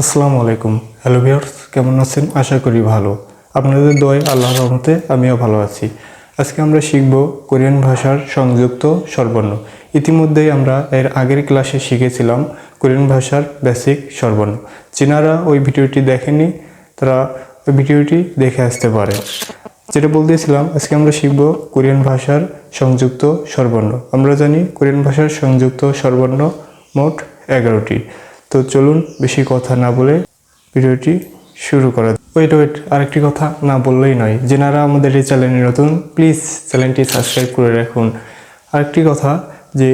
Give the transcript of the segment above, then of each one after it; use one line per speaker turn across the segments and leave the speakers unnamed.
আসসালামু আলাইকুম। Hello viewers কেমন আছেন? আশা করি ভালো। আপনাদের দোয়ায় আল্লাহর রহমতে আমিও ভালো আছি। আজকে আমরা শিখব কোরিয়ান ভাষার সংযুক্ত স্বরবর্ণ। ইতিমধ্যেই আমরা এর আগের ক্লাসে শিখেছিলাম কোরিয়ান ভাষার বেসিক স্বরবর্ণ। চীনারা ওই ভিডিওটি দেখেনি তারা ওই ভিডিওটি দেখে আসতে পারে। যেটা বলতেছিলাম, আজকে আমরা শিখব কোরিয়ান ভাষার সংযুক্ত স্বরবর্ণ। আমরা জানি কোরিয়ান ভাষার সংযুক্ত সর্বর্ণ মোট এগারোটি। তো চলুন বেশি কথা না বলে ভিডিওটি শুরু করা ওয়েট ওয়েট আরেকটি কথা না বললেই নয়। যেনারা আমাদের এই চ্যানেলে নতুন প্লিজ চ্যানেলটি সাবস্ক্রাইব করে রাখুন। আরেকটি কথা যে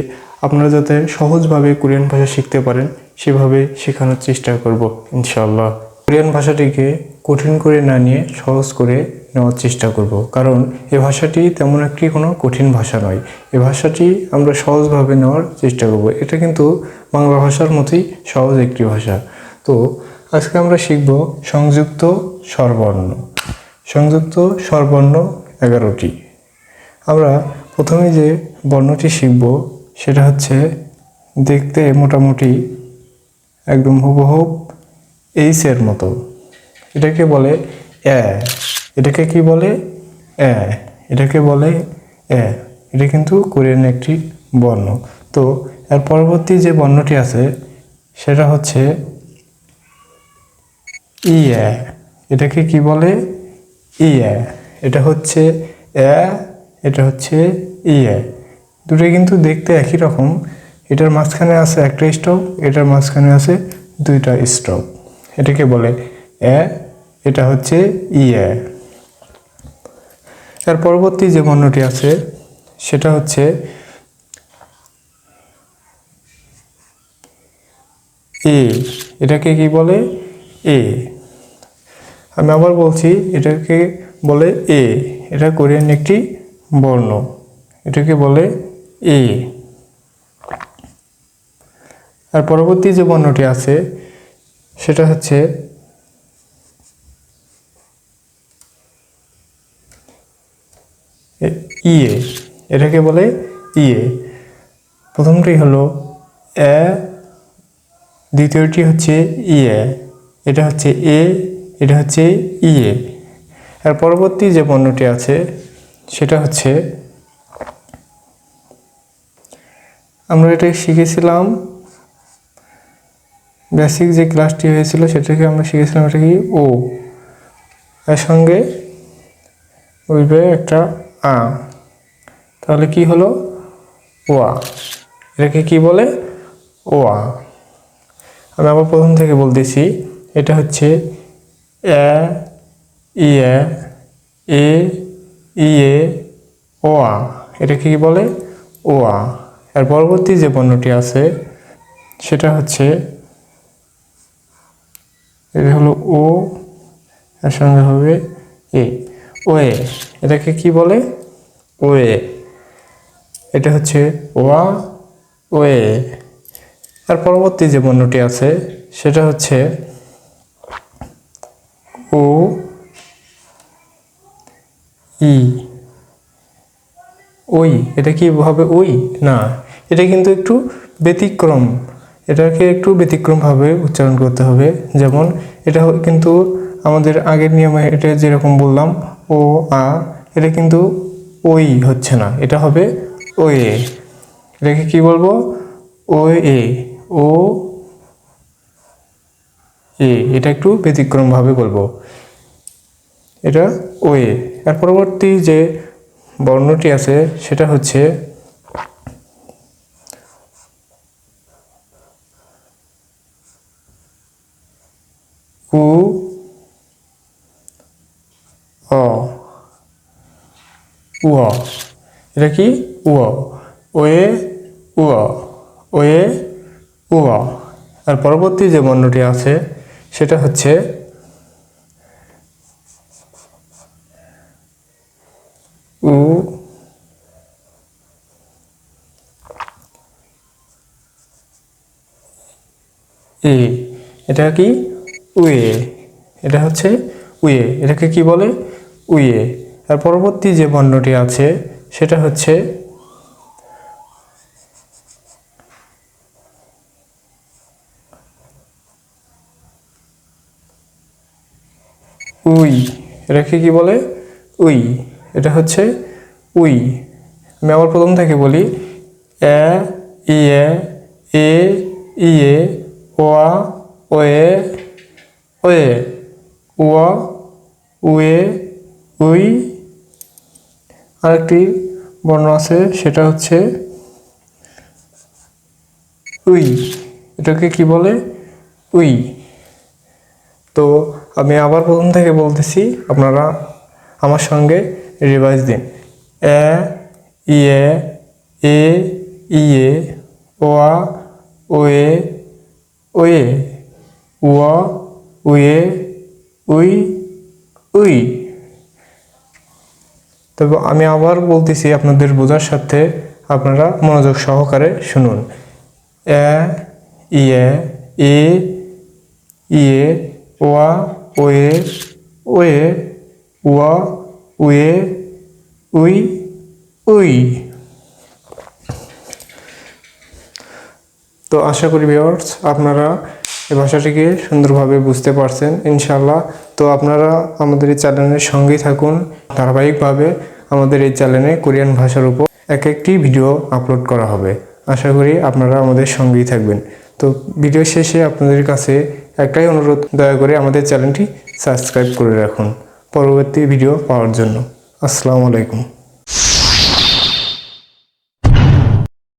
আপনারা যাতে সহজভাবে কোরিয়ান ভাষা শিখতে পারেন, সেভাবে শেখানোর চেষ্টা করব, ইনশাআল্লাহ। কোরিয়ান ভাষাটিকে কঠিন করে না নিয়ে সহজ করে নেওয়ার চেষ্টা করব। কারণ এ ভাষাটি তেমন একটি কোনো কঠিন ভাষা নয়। এ ভাষাটি আমরা সহজভাবে নেওয়ার চেষ্টা করব। এটা কিন্তু বাংলা ভাষার মতোই সহজ একটি ভাষা। তো, আজকে আমরা শিখব সংযুক্ত স্বরবর্ণ। সংযুক্ত স্বরবর্ণ এগারোটি। আমরা প্রথমে যে বর্ণটি শিখব, সেটা হচ্ছে দেখতে মোটামুটি একদম হুবহুব এইসের মতো। এটাকে বলে এ এটাকে কি বলে? এ এটাকে বলে এ এটা কিন্তু কোরিয়ান একটি বর্ণ। তো এর পরবর্তী যে বর্ণটি আছে, সেটা হচ্ছে ইয়ে এটাকে কি বলে? ইয়ে এটা হচ্ছে এ এটা হচ্ছে ইয়ে দুটোই কিন্তু দেখতে একই রকম। এটার মাঝখানে আছে একটা স্টপ এটার মাঝখানে আছে দুইটা স্টপ এটাকে বলে এ, এটা হচ্ছে ইয়ে এর পরবর্তী যে বর্ণটি আছে, সেটা হচ্ছে এ। এটাকে কি বলে? এ। আমি আবার বলছি, এটাকে বলে এ। এটা কোরিয়ান একটি বর্ণ। এটাকে বলে এ। আর পরবর্তী যে বর্ণটি আছে সেটা হচ্ছে ইয়ে। এটাকে বলে ইয়ে। প্রথমটি হলো এ, দ্বিতীয়টি হচ্ছে ইয়ে। এটা হচ্ছে এ, এটা হচ্ছে ইয়ে। আর পরবর্তী যে পণ্যটি আছে, সেটা হচ্ছে আমরা এটা শিখেছিলাম বেসিক যে ক্লাসটি হয়েছিল সেটাকে আমরা শিখেছিলাম? এটা কি ও। এর সঙ্গে উঠবে একটা আ। তাহলে কি হলো? ওয়া। এটাকে কি বলে? ওয়া। আমি আবার প্রথম থেকে বলতেছি, এটা হচ্ছে এ ইয়ে এ ইয়ে ওয়া। এটাকে কি বলে? ওয়া। এর পরবর্তী যে পণ্যটি আছে, সেটা হচ্ছে এটা হলো ও, এর সঙ্গে হবে এ। ওয়ে, এটাকে কি বলে? ওয়ে। এটা হচ্ছে ওয়া, ওয়ে। আর পরবর্তী যে পণ্যটি আছে, সেটা হচ্ছে ও, ই। ওই, এটা কি হবে ওই? না, এটা কিন্তু একটু ব্যতিক্রম। এটাকে একটু ব্যতিক্রমভাবে উচ্চারণ করতে হবে। যেমন, এটা কিন্তু আমাদের আগের নিয়মে এটা যেরকম বললাম, ও, আ, এটা কিন্তু ওই হচ্ছে না। এটা হবে ও এ এটাকে কি বলব? ও এ ও, এ। এটা একটু ব্যতিক্রমভাবে বলব। এটা ও এ এর পরবর্তী যে বর্ণটি আছে, সেটা হচ্ছে উ, অ। উয়া এটা কি? উয়া ওয়ে উয়া ওয়ে, উ আর পরবর্তী যে বর্ণটি আছে, সেটা হচ্ছে উ এ এটা কি? উয়ে, এটা হচ্ছে উয়ে, এটাকে কি বলে? উয়ে। আর পরবর্তী যে বর্ণটি আছে, সেটা হচ্ছে উই। এটাকে কি বলে? উই। এটা হচ্ছে উই। আমি আবার প্রথম থেকে বলি, এ ইয়ে এ ইয়ে ওয়া, ওয়ে ওয়ে, ওয়া উয়ে উই। আরেকটি বর্ণ আছে, সেটা হচ্ছে উই। এটাকে কি বলে? উই। তো আমি আবার প্রথম থেকে বলতেছি, আপনারা আমার সঙ্গে রিভাইজ দিন। এ ইয়ে এ ইয়ে ওয়া, ওয়ে ওয়ে, ওয়া উয়ে, উই উই। তবে আমি আবার বলতেছি আপনাদের বোঝার সাথে আপনারা মনোযোগ সহকারে শুনুন। এ ইয়ে এ ইয়ে ওয়া, ওয়ে ওয়ে, ওয়া, উয়ে, উই উই। তো আশা করি ভিউয়ার্স আপনারা এই ভাষাটিকে সুন্দরভাবে বুঝতে পারছেন ইনশাল্লাহ তো আপনারা আমাদের এই চ্যানেলের সঙ্গেই থাকুন। ধারাবাহিকভাবে আমাদের এই চ্যানেলে কোরিয়ান ভাষার উপর এক একটি ভিডিও আপলোড করা হবে। আশা করি আপনারা আমাদের সঙ্গেই থাকবেন। তো ভিডিও শেষে আপনাদের কাছে একটাই অনুরোধ, দয়া করে আমাদের চ্যানেলটি সাবস্ক্রাইব করে রাখুন। পরবর্তী ভিডিও পাওয়ার জন্য। আসসালামু আলাইকুম।